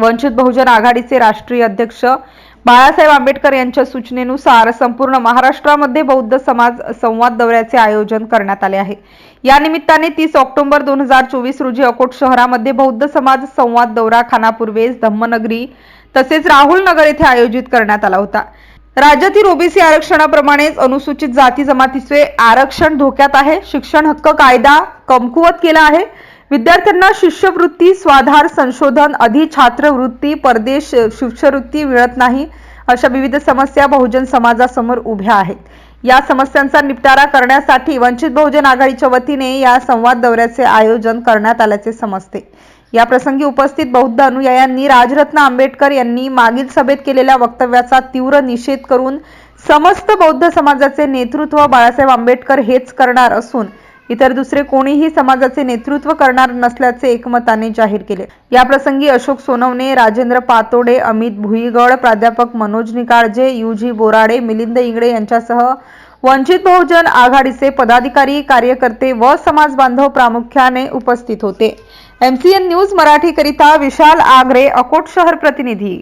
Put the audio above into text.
वंचित बहुजन आघाडीचे राष्ट्रीय अध्यक्ष बाळासाहेब आंबेडकर यांच्या सूचनेनुसार संपूर्ण महाराष्ट्रामध्ये बौद्ध समाज संवाद दौऱ्याचे आयोजन करण्यात आले आहे. या निमित्ताने तीस ऑक्टोबर दोन हजार चोवीस रोजी अकोट शहरामध्ये बौद्ध समाज संवाद दौरा खानापूर्वेस धम्मनगरी तसेच राहुल नगर येथे आयोजित करण्यात आला होता. राज्यातील ओबीसी आरक्षणाप्रमाणेच अनुसूचित जाती जमातीचे आरक्षण धोक्यात आहे. शिक्षण हक्क कायदा कमकुवत केला आहे. विद्यार्थ्यांना शिष्यवृत्ती स्वाधार संशोधन अधि छात्रवृत्ती परदेश शिष्यवृत्ती मिळत नाही अशा विविध समस्या बहुजन समाजासमोर उभ्या आहेत. या समस्यांचा निपटारा करण्यासाठी वंचित बहुजन आघाडीच्या वतीने या संवाद दौऱ्याचे आयोजन करण्यात आल्याचे समजते. या प्रसंगी उपस्थित बौद्ध अनुयायांनी राजरत्न आंबेडकर यांनी मागील सभेत केलेल्या वक्तव्याचा तीव्र निषेध करून समस्त बौद्ध समाजाचे नेतृत्व बाळासाहेब आंबेडकर हेच करणार असून इतर दुसरे कोणीही समाजाचे नेतृत्व करणार नसल्याचे एकमताने जाहीर केले. या प्रसंगी अशोक सोनवणे राजेंद्र पातोडे अमित भुईगड प्राध्यापक मनोज निकाळजे युजी बोराडे मिलिंद इंगडे यांच्यासह वंचित बहुजन आघाडीचे पदाधिकारी कार्यकर्ते व समाज बांधव प्रामुख्याने उपस्थित होते. एमसीएन न्यूज मराठी करिता विशाल आगरे अकोट शहर प्रतिनिधी.